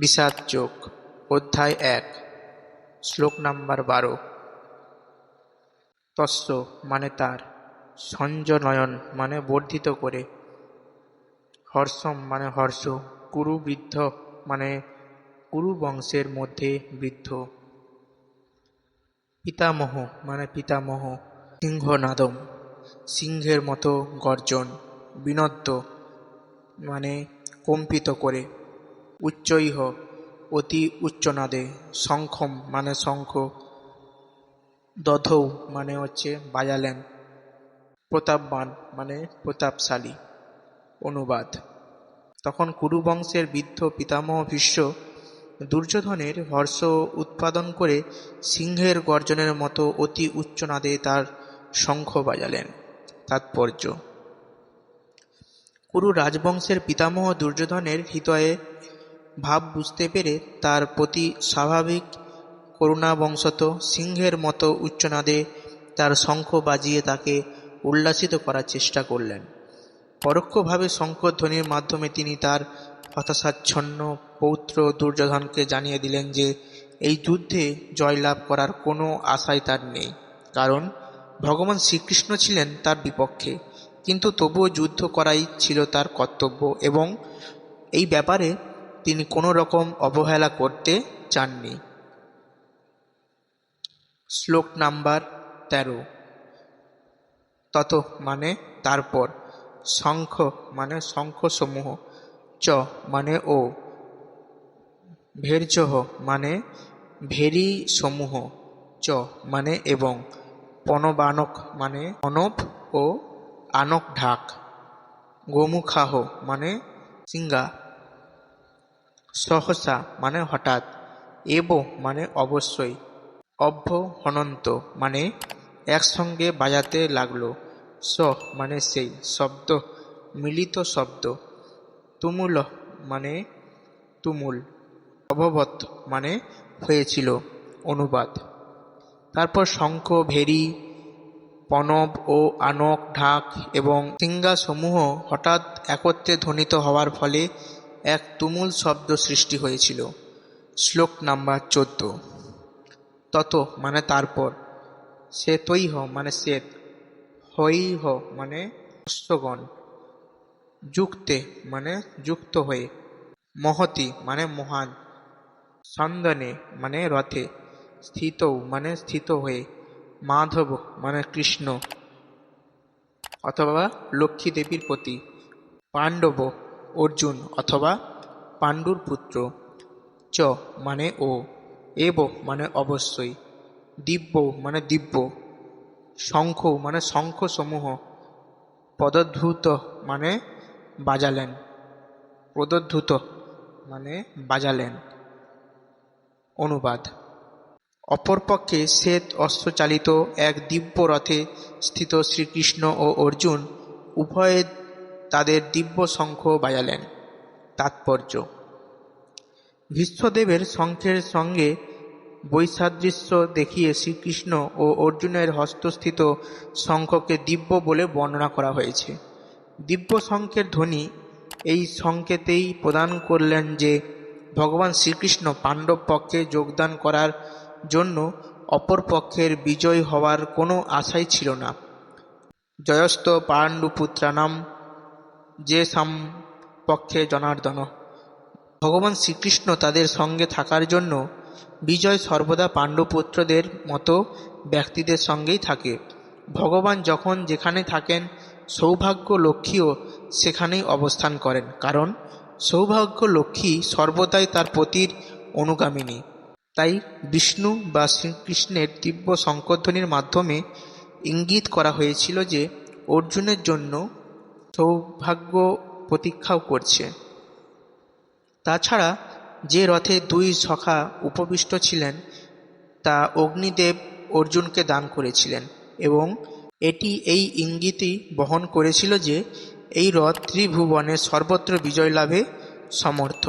বিষাদ যোগ, অধ্যায় এক, শ্লোক নাম্বার বারো। তস্য মানে তার, সঞ্জনয়ন মানে বর্ধিত করে। হর্ষম মানে হর্ষ কুরু বৃদ্ধ মানে কুরু বংশের মধ্যে বৃদ্ধ। পিতামহ মানে পিতামহ, সিংহনাদম, সিংহের মতো গর্জন বিনদ্য মানে কম্পিত করে। উচ্চৈহ অতি উচ্চনাদে, শঙ্খম মানে শঙ্খ, দধৌ মানে হচ্ছে বাজালেন প্রতাপবান মানে প্রতাপশালী, অনুবাদ। তখন কুরুবংশের বৃদ্ধ পিতামহ ভীষ্ম দুর্যোধনের হর্ষ উৎপাদন করে সিংহের গর্জনের মতো অতি উচ্চনাদে তার শঙ্খ বাজালেন। তাৎপর্য। কুরু রাজবংশের পিতামহ দুর্যোধনের হৃদয়ে ভাব বুঝতে পেরে তার প্রতি স্বাভাবিক করুণাবংশত সিংহের মতো উচ্চনাদে তার শঙ্খ বাজিয়ে তাকে উল্লাসিত করার চেষ্টা করলেন। পরোক্ষভাবে শঙ্খধ্বনির মাধ্যমে তিনি তার হতাশাচ্ছন্ন পৌত্র দুর্যোধনকে জানিয়ে দিলেন যে, এই যুদ্ধে জয়লাভ করার কোনো আশাই তার নেই, কারণ ভগবান শ্রীকৃষ্ণ ছিলেন তার বিপক্ষে, কিন্তু তবুও যুদ্ধ করাই ছিল তার কর্তব্য এবং এই ব্যাপারে তিনি কোনো রকম অবহেলা করতে চাননি। শ্লোক নাম্বার তেরো। তত মানে তারপর। শঙ্খ মানে শঙ্খসমূহ। চ মানে ও। ভের্যহ মানে ভেরি সমূহ চ মানে এবং। পনবানক মানে অনব ও আনক ঢাক। গোমুখাহ মানে সিঙ্গা সহসা মানে হঠাৎ, এব মানে অবশ্যই অভ্য হনন্ত মানে একসঙ্গে বাজাতে লাগল, স মানে সেই, শব্দ, মিলিত শব্দ, তুমুল মানে তুমুল অভবত মানে হয়েছিল, অনুবাদ। তারপর শঙ্খ, ভেরি, পনব ও আনক, ঢাক এবং সিঙ্গাসমূহ হঠাৎ একত্রে ধ্বনিত হওয়ার ফলে এক তুমুল শব্দ সৃষ্টি হয়েছিল। শ্লোক নাম্বার চোদ্দ। তত মানে তারপর। শ্বেতৈহ মানে শ্বেত। হৈহ মানে অশ্বগণ। যুক্তে মানে যুক্ত হয়ে। মহতি মানে মহান। সন্দনে মানে রথে। স্থিতৌ মানে স্থিত হয়ে। মাধব মানে কৃষ্ণ। অথবা লক্ষ্মী দেবীর প্রতি পাণ্ডব অর্জুন অথবা পাণ্ডুর পুত্র। চ মানে ও, এব মানে অবশ্যই, দিব্য মানে দিব্য, শঙ্খ মানে শঙ্খসমূহ, পদধূত মানে বাজালেন, প্রদধূত মানে বাজালেন। অনুবাদ। অপরপক্ষে শ্বেত অস্ত্রচালিত এক দিব্য রথে স্থিত শ্রীকৃষ্ণ ও অর্জুন উভয়ে তাদের দিব্য শঙ্খ বাজালেন। তাৎপর্য। ভীষ্মদেবের শঙ্খের সঙ্গে বৈসাদৃশ্য দেখিয়ে শ্রীকৃষ্ণ ও অর্জুনের হস্তস্থিত শঙ্খকে দিব্য বলে বর্ণনা করা হয়েছে। দিব্য শঙ্খের ধ্বনি এই সংকেতেই প্রদান করলেন যে, ভগবান শ্রীকৃষ্ণ পাণ্ডব পক্ষে যোগদান করার জন্য অপর পক্ষের বিজয় হওয়ার কোনো আশাই ছিল না। জয়স্ত পাণ্ডুপুত্রানাম যে পক্ষে জনার্দন। ভগবান শ্রীকৃষ্ণ তাদের সঙ্গে থাকার জন্য বিজয় সর্বদা পাণ্ডুপুত্রদের মতো ব্যক্তিদের সঙ্গেই থাকে। ভগবান যখন যেখানে থাকেন সৌভাগ্য লক্ষ্মীও সেখানেই অবস্থান করেন, কারণ সৌভাগ্য লক্ষ্মী সর্বদাই তার পতির অনুগামিনী। তাই বিষ্ণু বা শ্রীকৃষ্ণের দিব্য শঙ্করধ্বনির মাধ্যমে ইঙ্গিত করা হয়েছিল যে অর্জুনের জন্য সৌভাগ্য প্রতীক্ষাও করছে। তাছাড়া যে রথে দুই সখা উপবিষ্ট ছিলেন, তা অগ্নিদেব অর্জুনকে দান করেছিলেন এবং এটি এই ইঙ্গিতই বহন করেছিল যে এই রথ ত্রিভুবনে সর্বত্র বিজয় লাভে সমর্থ।